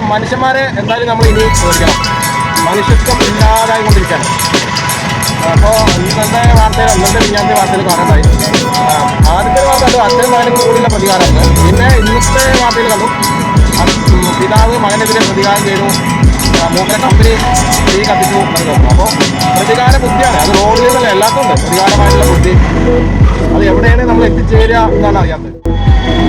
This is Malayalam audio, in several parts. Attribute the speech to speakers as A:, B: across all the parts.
A: മനുഷ്യന്മാരെ എന്തായാലും നമ്മൾ ഇനി ചോദിക്കണം. മനുഷ്യത്വം ഇല്ലാതായി കൊണ്ടിരിക്കുകയാണ് അപ്പോൾ ഇന്നത്തെ വാർത്തയിൽ ഇന്നത്തെ വിഞ്ഞാന്റെ വാർത്തയിൽ കാണണ്ടായി ആദ്യത്തെ വാർത്ത അത് അച്ഛനും മകനും കൂടിയുള്ള പ്രതികാരമാണ്. പിന്നെ ഇന്നത്തെ വാർത്തയിൽ കണ്ടു പിതാവ് മകനെതിരെ പ്രതികാരം ചെയ്തു. മൂപ്പരെ കമ്പനി തീ കത്തിച്ചു എന്നൊക്കെ അപ്പോൾ പ്രതികാര ബുദ്ധിയാണ്. അത് റോഡിൽ നിന്നല്ല എല്ലാത്തും ഉണ്ട്. പ്രതികാരമായിട്ടുള്ള ബുദ്ധി. അത് എവിടെയാണ് നമ്മൾ എത്തിച്ചേരുക എന്നാണ് അറിയാത്തത്.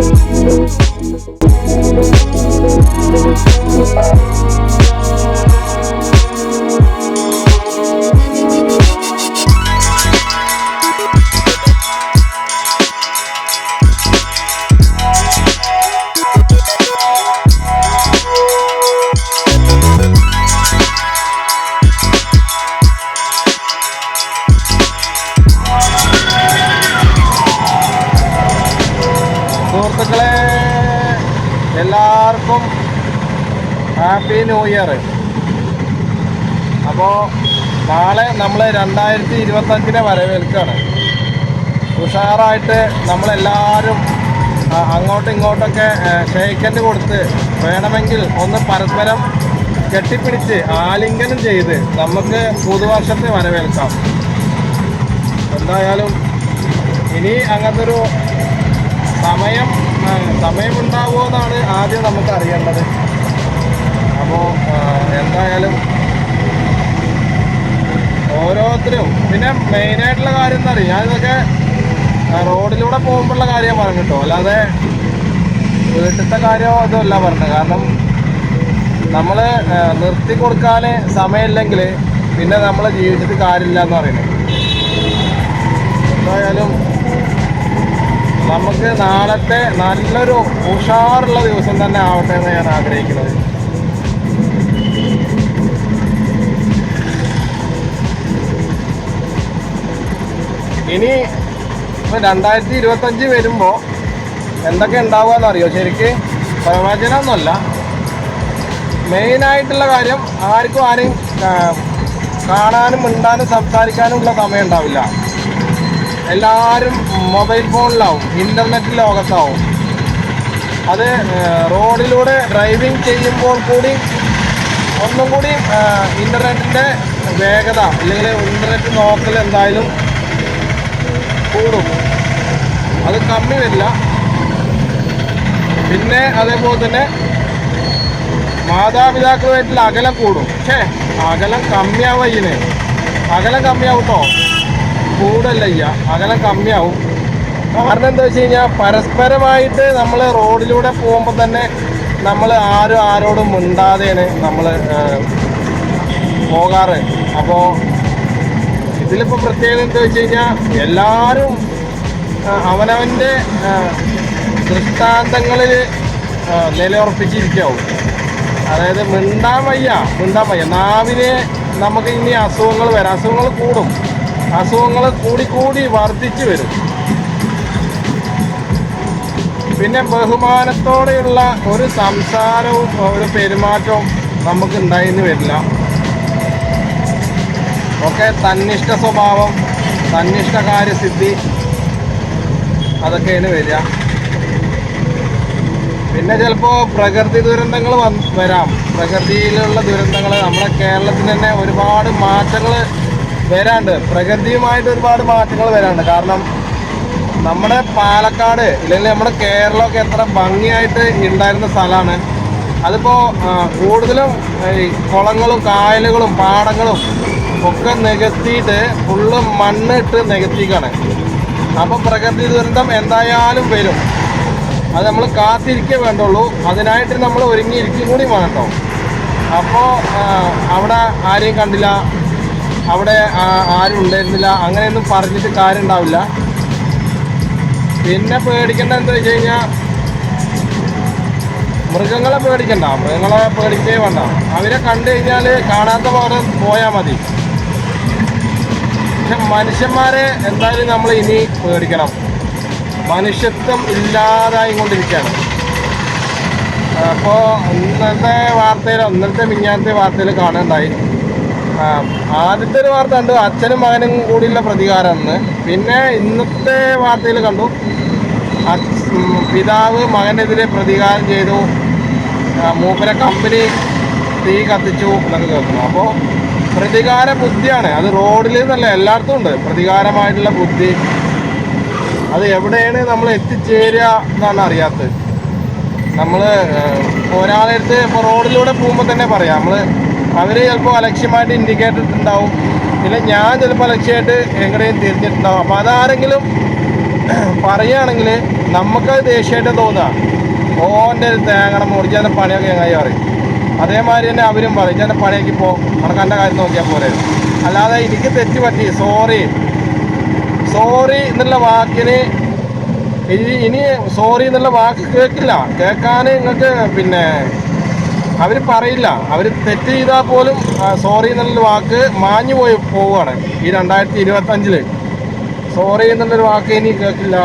A: Thank you. സുഹൃത്തുക്കളെ എല്ലാവർക്കും ഹാപ്പി ന്യൂ ഇയർ അപ്പോൾ നാളെ നമ്മൾ രണ്ടായിരത്തി ഇരുപത്തഞ്ചിനെ വരവേൽക്കുകയാണ് ഉഷാറായിട്ട് നമ്മളെല്ലാവരും അങ്ങോട്ടും ഇങ്ങോട്ടൊക്കെ ഷെയ്ക്കൻഡ് കൊടുത്ത് വേണമെങ്കിൽ ഒന്ന് പരസ്പരം കെട്ടിപ്പിടിച്ച് ആലിംഗനം ചെയ്ത് നമുക്ക് പുതുവർഷത്തെ വരവേൽക്കാം. എന്തായാലും ഇനി അങ്ങനത്തെ ഒരു സമയം സമയമുണ്ടാവുമോ എന്നാണ് ആദ്യം നമുക്ക് അറിയേണ്ടത്. അപ്പോൾ എന്തായാലും ഓരോരുത്തരും പിന്നെ മെയിനായിട്ടുള്ള കാര്യം എന്താ പറയുക ഞാനിതൊക്കെ റോഡിലൂടെ പോകുമ്പോഴുള്ള കാര്യം പറഞ്ഞു കേട്ടോ. അല്ലാതെ വീട്ടിലത്തെ കാര്യമോ ഇതല്ല പറഞ്ഞത്. കാരണം നമ്മൾ നിർത്തി കൊടുക്കാൻ സമയമില്ലെങ്കിൽ പിന്നെ നമ്മളെ ജീവിതത്തിൽ കാര്യമില്ല എന്ന് പറയുന്നത്. എന്തായാലും നമുക്ക് നാളത്തെ നല്ലൊരു ഉഷാറുള്ള ദിവസം തന്നെ ആവട്ടെ എന്ന് ഞാൻ ആഗ്രഹിക്കുന്നത്. ഇനി ഇപ്പൊ രണ്ടായിരത്തി ഇരുപത്തഞ്ച് വരുമ്പോൾ എന്തൊക്കെ ഉണ്ടാവുക അറിയോ? ശരിക്ക് പ്രവചനമൊന്നുമല്ല മെയിനായിട്ടുള്ള കാര്യം ആർക്കും ആരെയും കാണാനും മിണ്ടാനും സംസാരിക്കാനും ഉള്ള സമയം ഉണ്ടാവില്ല. എല്ലാവരും മൊബൈൽ ഫോണിലാവും ഇന്റർനെറ്റ് ലോകത്താവും. അത് റോഡിലൂടെ ഡ്രൈവിംഗ് ചെയ്യുമ്പോൾ കൂടി ഒന്നും കൂടി ഇന്റർനെറ്റിന്റെ വേഗത അല്ലെങ്കിൽ ഇന്റർനെറ്റ് നോക്കൽ എന്തായാലും കൂടും. അത് കമ്മി വരില്ല. പിന്നെ അതേപോലെ തന്നെ മാതാപിതാക്കളുമായിട്ടുള്ള അകലം കൂടും. പക്ഷേ അകലം കമ്മിയാവും ഇതിന് അകലം കമ്മിയാവും കേട്ടോ കൂടല്ല ചെയ്യുക അകലം കമ്മിയാവും. കാരണം എന്താ വെച്ച് കഴിഞ്ഞാൽ പരസ്പരമായിട്ട് നമ്മൾ റോഡിലൂടെ പോകുമ്പോൾ തന്നെ നമ്മൾ ആരും ആരോടും മിണ്ടാതെയാണ് നമ്മൾ പോകാറ്. അപ്പോൾ ഇതിലിപ്പോൾ പ്രത്യേകത എന്താ വെച്ച് കഴിഞ്ഞാൽ എല്ലാവരും അവനവന്റെ ദൃഷ്ടാന്തങ്ങളിൽ നിലയുറപ്പിച്ചിരിക്കാവും. അതായത് മിണ്ടാൻ വയ്യ മിണ്ടാൻ വയ്യ. നാവിനെ നമുക്ക് ഇനി അസുഖങ്ങൾ വരാം. അസുഖങ്ങൾ കൂടും. അസുഖങ്ങൾ കൂടി കൂടി വർദ്ധിച്ചു വരും. പിന്നെ ബഹുമാനത്തോടെയുള്ള ഒരു സംസാരവും ഒരു പെരുമാറ്റവും നമുക്ക് ഉണ്ടായിന്ന് വരില്ല. ഒക്കെ തന്നിഷ്ട സ്വഭാവം തന്നിഷ്ട കാര്യസിദ്ധി അതൊക്കെയാണ് വരിക. പിന്നെ ചിലപ്പോൾ പ്രകൃതി ദുരന്തങ്ങൾ വരാം. പ്രകൃതിയിലുള്ള ദുരന്തങ്ങൾ നമ്മുടെ കേരളത്തിൽ തന്നെ ഒരുപാട് മാറ്റങ്ങൾ വരാണ്ട്. പ്രകൃതിയുമായിട്ട് ഒരുപാട് മാറ്റങ്ങൾ വരാണ്ട്. കാരണം നമ്മുടെ പാലക്കാട് ഇല്ലെങ്കിൽ നമ്മുടെ കേരളമൊക്കെ എത്ര ഭംഗിയായിട്ട് ഉണ്ടായിരുന്ന സ്ഥലമാണ്. അതിപ്പോൾ കൂടുതലും ഈ കുളങ്ങളും കായലുകളും പാടങ്ങളും ഒക്കെ നികത്തിയിട്ട് ഫുള്ള് മണ്ണിട്ട് നികത്തിക്കാണ്. അപ്പോൾ പ്രകൃതി ദുരന്തം എന്തായാലും വരും. അത് നമ്മൾ കാത്തിരിക്കേ വേണ്ടുള്ളൂ. അതിനായിട്ട് നമ്മൾ ഒരുങ്ങിയിരിക്കും കൂടി വേണം കേട്ടോ. അപ്പോൾ അവിടെ ആരെയും കണ്ടില്ല. അവിടെ ആരും ഉണ്ടായിരുന്നില്ല. അങ്ങനെയൊന്നും പറഞ്ഞിട്ട് കാര്യം ഉണ്ടാവില്ല പിന്നെ പേടിക്കേണ്ട എന്താ വെച്ച് കഴിഞ്ഞാൽ മൃഗങ്ങളെ പേടിക്കണ്ട. മൃഗങ്ങളെ പേടിക്കേ വേണ്ട. അവരെ കണ്ടു കഴിഞ്ഞാൽ കാണാത്ത പോലെ പോയാൽ മതി. പക്ഷെ മനുഷ്യന്മാരെ എന്തായാലും നമ്മൾ ഇനി പേടിക്കണം. മനുഷ്യത്വം ഇല്ലാതായി കൊണ്ടിരിക്കുകയാണ്. അപ്പോൾ ഇന്നത്തെ വാർത്തയിൽ ഇന്നത്തെ മിഞ്ഞാനത്തെ വാർത്തയിൽ കാണുന്നുണ്ടായി ആദ്യത്തെ ഒരു വാർത്ത കണ്ടു. അച്ഛനും മകനും കൂടിയുള്ള പ്രതികാരമെന്ന് പിന്നെ ഇന്നത്തെ വാർത്തയിൽ കണ്ടു. പിതാവ് മകനെതിരെ പ്രതികാരം ചെയ്തു. മൂപ്പരെ കമ്പനി തീ കത്തിച്ചു എന്നൊക്കെ കേൾക്കുന്നു. അപ്പോൾ പ്രതികാര ബുദ്ധിയാണ്. അത് റോഡിൽ നിന്നല്ല എല്ലായിടത്തും ഉണ്ട്. പ്രതികാരമായിട്ടുള്ള ബുദ്ധി. അത് എവിടെയാണ് നമ്മൾ എത്തിച്ചേരുക എന്നാണ് അറിയാത്തത്. നമ്മൾ ഒരാളെടുത്ത് ഇപ്പോൾ റോഡിലൂടെ പോകുമ്പോൾ തന്നെ പറയാം. നമ്മൾ അവർ ചിലപ്പോൾ അലക്ഷ്യമായിട്ട് ഇൻഡിക്കേറ്റർ ഇട്ടുണ്ടാവും പിന്നെ ഞാൻ ചിലപ്പോൾ അലക്ഷ്യമായിട്ട് എങ്ങനെയും തിരിഞ്ഞിട്ടുണ്ടാവും. അപ്പോൾ അതാരെങ്കിലും പറയുകയാണെങ്കിൽ നമുക്ക് ദേഷ്യമായിട്ട് തോന്നുക. ഓന്റെ ഒരു തേങ്ങണം മുറിച്ചാന്റെ പണിയൊക്കെ എങ്ങനെ പറയും. അതേമാതിരി തന്നെ അവരും പറയും. ഞാൻ പണിയൊക്കെ ഇപ്പോൾ കണക്കാന്റെ കാര്യം നോക്കിയാൽ പോരെ. അല്ലാതെ എനിക്ക് തെറ്റ് പറ്റി. സോറി സോറി എന്നുള്ള വാക്കിന് ഇനി സോറി എന്നുള്ള വാക്ക് കേൾക്കില്ല. കേൾക്കാൻ നിങ്ങൾക്ക് പിന്നെ അവർ പറയില്ല. അവർ തെറ്റ് ചെയ്താൽ പോലും സോറി എന്നുള്ള വാക്ക് മാഞ്ഞു പോയി പോവുകയാണ് ഈ രണ്ടായിരത്തി ഇരുപത്തഞ്ചിൽ. സോറി എന്നുള്ളൊരു വാക്ക് ഇനി കേൾക്കില്ല.